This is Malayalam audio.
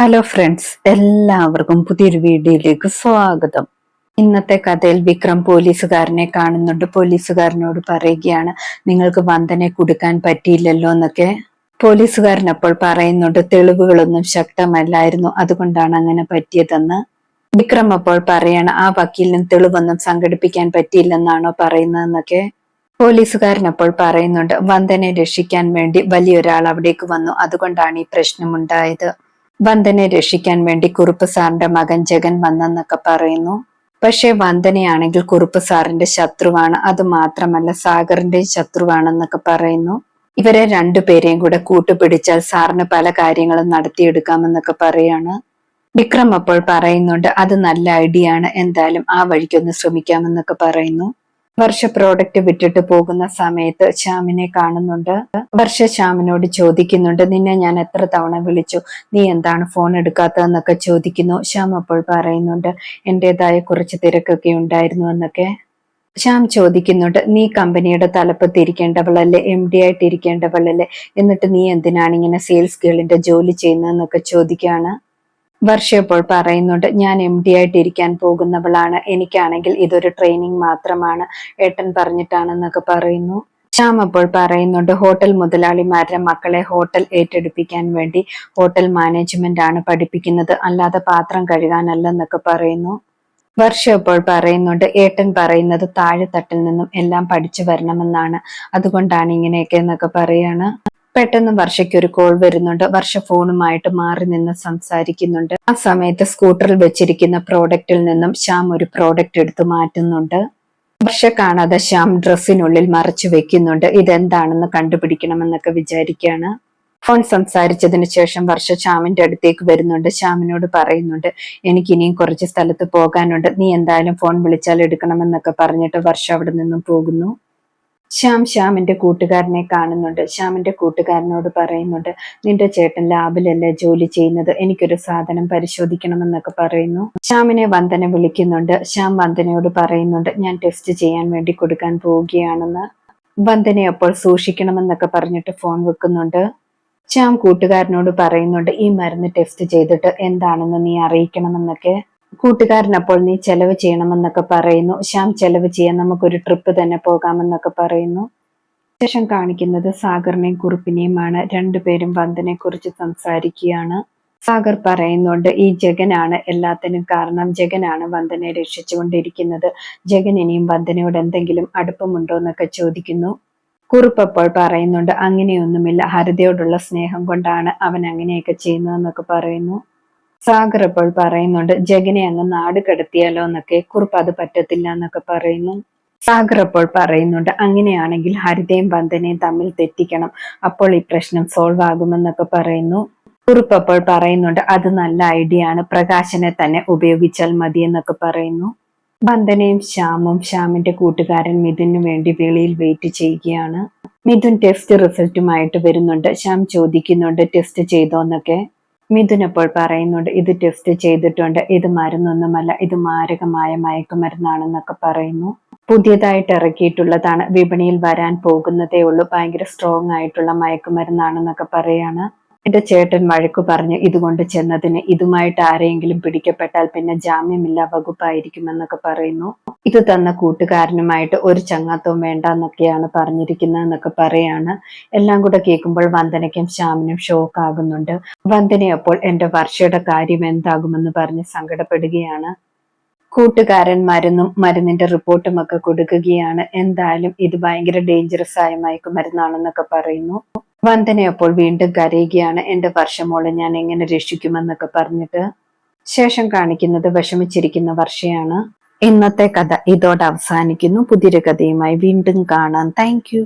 ഹലോ ഫ്രണ്ട്സ് എല്ലാവർക്കും പുതിയൊരു വീഡിയോയിലേക്ക് സ്വാഗതം. ഇന്നത്തെ കഥയിൽ വിക്രം പോലീസുകാരനെ കാണുന്നുണ്ട്. പോലീസുകാരനോട് പറയുകയാണ് നിങ്ങൾക്ക് വന്ദനെ കൊടുക്കാൻ പറ്റിയില്ലല്ലോ എന്നൊക്കെ. പോലീസുകാരൻ അപ്പോൾ പറയുന്നുണ്ട് തെളിവുകളൊന്നും ശക്തമല്ലായിരുന്നു. അതുകൊണ്ടാണ് അങ്ങനെ പറ്റിയതെന്ന്. വിക്രം അപ്പോൾ പറയാണ് ആ വക്കീലിനും തെളിവൊന്നും സംഘടിപ്പിക്കാൻ പറ്റിയില്ലെന്നാണോ പറയുന്നതെന്നൊക്കെ പോലീസുകാരൻ അപ്പോൾ പറയുന്നുണ്ട് വന്ദനെ രക്ഷിക്കാൻ വേണ്ടി വലിയൊരാൾ അവിടേക്ക് വന്നു. അതുകൊണ്ടാണ് ഈ പ്രശ്നമുണ്ടായത്. വന്ദനെ രക്ഷിക്കാൻ വേണ്ടി കുറുപ്പ് സാറിന്റെ മകൻ ജഗൻ വന്നെന്നൊക്കെ പറയുന്നു. പക്ഷേ വന്ദനയാണെങ്കിൽ കുറുപ്പ് സാറിന്റെ ശത്രുവാണ്. അത് മാത്രമല്ല സാഗറിന്റെ ശത്രുവാണെന്നൊക്കെ പറയുന്നു. ഇവരെ രണ്ടുപേരെയും കൂടെ കൂട്ടുപിടിച്ചാൽ സാറിന് പല കാര്യങ്ങളും നടത്തിയെടുക്കാമെന്നൊക്കെ പറയാണ്. വിക്രം അപ്പോൾ പറയുന്നുണ്ട് അത് നല്ല ഐഡിയ ആണ്. എന്തായാലും ആ വഴിക്കൊന്ന് ശ്രമിക്കാമെന്നൊക്കെ പറയുന്നു. വർഷ പ്രോഡക്റ്റ് വിട്ടിട്ട് പോകുന്ന സമയത്ത് ശ്യാമിനെ കാണുന്നുണ്ട്. വർഷ ശ്യാമിനോട് ചോദിക്കുന്നുണ്ട് നിന്നെ ഞാൻ എത്ര തവണ വിളിച്ചു? നീ എന്താണ് ഫോൺ എടുക്കാത്തതെന്നൊക്കെ ചോദിക്കുന്നു. ശ്യാം അപ്പോൾ പറയുന്നുണ്ട് എന്റേതായ കുറച്ച് തിരക്കൊക്കെ ഉണ്ടായിരുന്നു എന്നൊക്കെ. ശ്യാം ചോദിക്കുന്നുണ്ട് നീ കമ്പനിയുടെ തലപ്പത്തിരിക്കേണ്ടവളല്ലേ എം ഡി ആയിട്ട് ഇരിക്കേണ്ടവളല്ലേ എന്നിട്ട് നീ എന്തിനാണ് ഇങ്ങനെ സെയിൽസ് ഗേളിന്റെ ജോലി ചെയ്യുന്നതെന്നൊക്കെ ചോദിക്കുകയാണ്. വർഷ ഇപ്പോൾ പറയുന്നുണ്ട് ഞാൻ എം ഡി ആയിട്ട് ഇരിക്കാൻ പോകുന്നവളാണ്. എനിക്കാണെങ്കിൽ ഇതൊരു ട്രെയിനിങ് മാത്രമാണ്. ഏട്ടൻ പറഞ്ഞിട്ടാണെന്നൊക്കെ പറയുന്നു. ശ്യാം അപ്പോൾ പറയുന്നുണ്ട് ഹോട്ടൽ മുതലാളിമാരുടെ മക്കളെ ഹോട്ടൽ ഏറ്റെടുപ്പിക്കാൻ വേണ്ടി ഹോട്ടൽ മാനേജ്മെന്റ് ആണ് പഠിപ്പിക്കുന്നത്. അല്ലാതെ പാത്രം കഴുകാനല്ലെന്നൊക്കെ പറയുന്നു. വർഷ ഇപ്പോൾ പറയുന്നുണ്ട് ഏട്ടൻ പറയുന്നത് താഴെത്തട്ടിൽ നിന്നും എല്ലാം പഠിച്ചു വരണമെന്നാണ്. അതുകൊണ്ടാണ് ഇങ്ങനെയൊക്കെ എന്നൊക്കെ പറയാണ്. പെട്ടെന്ന് വർഷയ്ക്ക് ഒരു കോൾ വരുന്നുണ്ട്. വർഷ ഫോണുമായിട്ട് മാറി നിന്ന് സംസാരിക്കുന്നുണ്ട്. ആ സമയത്ത് സ്കൂട്ടറിൽ വെച്ചിരിക്കുന്ന പ്രോഡക്റ്റിൽ നിന്നും ശ്യാം ഒരു പ്രോഡക്റ്റ് എടുത്തു മാറ്റുന്നുണ്ട്. വർഷ കാണാതെ ശ്യാം ഡ്രസ്സിനുള്ളിൽ മറച്ചു വെക്കുന്നുണ്ട്. ഇതെന്താണെന്ന് കണ്ടുപിടിക്കണമെന്നൊക്കെ വിചാരിക്കുകയാണ് ഫോൺ സംസാരിച്ചതിന് ശേഷം വർഷ ശ്യാമിന്റെ അടുത്തേക്ക് വരുന്നുണ്ട്. ശ്യാമിനോട് പറയുന്നുണ്ട് എനിക്ക് ഇനിയും കുറച്ച് സ്ഥലത്ത് പോകാനുണ്ട്. നീ എന്തായാലും ഫോൺ വിളിച്ചാൽ എടുക്കണമെന്നൊക്കെ പറഞ്ഞിട്ട് വർഷ അവിടെ നിന്നും പോകുന്നു. ശ്യാം ശ്യാമിന്റെ കൂട്ടുകാരനെ കാണുന്നുണ്ട്. ശ്യാമിന്റെ കൂട്ടുകാരനോട് പറയുന്നുണ്ട് നിന്റെ ചേട്ടൻ ലാബിലല്ലേ ജോലി ചെയ്യുന്നത്? എനിക്കൊരു സാധനം പരിശോധിക്കണമെന്നൊക്കെ പറയുന്നു. ശ്യാമിനെ വന്ദന വിളിക്കുന്നുണ്ട്. ശ്യാം വന്ദനയോട് പറയുന്നുണ്ട് ഞാൻ ടെസ്റ്റ് ചെയ്യാൻ വേണ്ടി കൊടുക്കാൻ പോവുകയാണെന്ന്. വന്ദനെ അപ്പോൾ സൂക്ഷിക്കണമെന്നൊക്കെ പറഞ്ഞിട്ട് ഫോൺ വെക്കുന്നുണ്ട്. ശ്യാം കൂട്ടുകാരനോട് പറയുന്നുണ്ട് ഈ മരുന്ന് ടെസ്റ്റ് ചെയ്തിട്ട് എന്താണെന്ന് നീ അറിയിക്കണമെന്നൊക്കെ. കൂട്ടുകാരൻ അപ്പോൾ നീ ചെലവ് ചെയ്യണമെന്നൊക്കെ പറയുന്നു. ശ്യാം ചെലവ് ചെയ്യാൻ നമുക്കൊരു ട്രിപ്പ് തന്നെ പോകാമെന്നൊക്കെ പറയുന്നു. ശേഷം കാണിക്കുന്നത് സാഗറിനെയും കുറുപ്പിനെയുമാണ്. രണ്ടുപേരും വന്ദനെ കുറിച്ച് സംസാരിക്കുകയാണ്. സാഗർ പറയുന്നുണ്ട് ഈ ജഗനാണ് എല്ലാത്തിനും കാരണം. ജഗനാണ് വന്ദനെ രക്ഷിച്ചുകൊണ്ടിരിക്കുന്നത്. ജഗൻ ഇനിയും വന്ദനയോട് എന്തെങ്കിലും അടുപ്പമുണ്ടോ എന്നൊക്കെ ചോദിക്കുന്നു. കുറുപ്പ് അപ്പോൾ പറയുന്നുണ്ട് അങ്ങനെയൊന്നുമില്ല. ഹരിതയോടുള്ള സ്നേഹം കൊണ്ടാണ് അവൻ അങ്ങനെയൊക്കെ ചെയ്യുന്നതെന്നൊക്കെ പറയുന്നു. സാഗർ ഇപ്പോൾ പറയുന്നുണ്ട് ജഗനെ അങ്ങ് നാട് കടത്തിയാലോ എന്നൊക്കെ. കുറിപ്പ് അത് പറ്റത്തില്ല എന്നൊക്കെ പറയുന്നു. സാഗർ അപ്പോൾ പറയുന്നുണ്ട് അങ്ങനെയാണെങ്കിൽ ഹരിതയും വന്ദനയും തമ്മിൽ തെറ്റിക്കണം. അപ്പോൾ ഈ പ്രശ്നം സോൾവ് ആകുമെന്നൊക്കെ പറയുന്നു. കുറിപ്പ് അപ്പോൾ പറയുന്നുണ്ട് അത് നല്ല ഐഡിയ ആണ്. പ്രകാശനെ തന്നെ ഉപയോഗിച്ചാൽ മതി എന്നൊക്കെ പറയുന്നു. വന്ദനയും ശ്യാമും ശ്യാമിന്റെ കൂട്ടുകാരൻ മിഥുനു വേണ്ടി വെളിയിൽ വെയിറ്റ് ചെയ്യുകയാണ്. മിഥുൻ ടെസ്റ്റ് റിസൾട്ടുമായിട്ട് വരുന്നുണ്ട്. ശ്യാം ചോദിക്കുന്നുണ്ട് ടെസ്റ്റ് ചെയ്തോ എന്നൊക്കെ. മിഥുൻ അപ്പോൾ പറയുന്നുണ്ട് ഇത് ടെസ്റ്റ് ചെയ്തിട്ടുണ്ട്. ഇത് മരുന്നൊന്നുമല്ല. ഇത് മാരകമായ മയക്കുമരുന്നാണെന്നൊക്കെ പറയുന്നു. പുതിയതായിട്ട് ഇറക്കിയിട്ടുള്ളതാണ്. വിപണിയിൽ വരാൻ പോകുന്നതേ ഉള്ളൂ. ഭയങ്കര സ്ട്രോങ് ആയിട്ടുള്ള മയക്കുമരുന്നാണെന്നൊക്കെ പറയാണ്. എന്റെ ചേട്ടൻ വഴക്കു പറഞ്ഞ് ഇതുകൊണ്ട് ചെന്നതിന് ഇതുമായിട്ട് ആരെയെങ്കിലും പിടിക്കപ്പെട്ടാൽ പിന്നെ ജാമ്യമില്ല വകുപ്പായിരിക്കുമെന്നൊക്കെ പറയുന്നു. ഇത് തന്ന കൂട്ടുകാരനുമായിട്ട് ഒരു ചങ്ങാത്തവും വേണ്ട എന്നൊക്കെയാണ് പറഞ്ഞിരിക്കുന്നതെന്നൊക്കെ പറയാണ്. എല്ലാം കൂടെ കേൾക്കുമ്പോൾ വന്ദനയ്ക്കും ശ്യാമിനും ഷോക്ക് ആകുന്നുണ്ട് വന്ദന അപ്പോൾ എന്റെ വർഷയുടെ കാര്യം എന്താകുമെന്ന് പറഞ്ഞ് സങ്കടപ്പെടുകയാണ്. കൂട്ടുകാരൻ മരുന്നും മരുന്നിന്റെ റിപ്പോർട്ടും ഒക്കെ കൊടുക്കുകയാണ്. എന്തായാലും ഇത് ഭയങ്കര ഡേഞ്ചറസ് ആയ മയക്കുമരുന്നാണെന്നൊക്കെ പറയുന്നു. വന്ദന അപ്പോൾ വീണ്ടും കരയുകയാണ്. എന്റെ വർഷമോളെ ഞാൻ എങ്ങനെ രക്ഷിക്കുമെന്നൊക്കെ പറഞ്ഞിട്ട് ശേഷം കാണിക്കുന്നത് വിഷമിച്ചിരിക്കുന്ന വർഷയാണ്. ഇന്നത്തെ കഥ ഇതോടെ അവസാനിക്കുന്നു. പുതിയൊരു കഥയുമായി വീണ്ടും കാണാം. താങ്ക്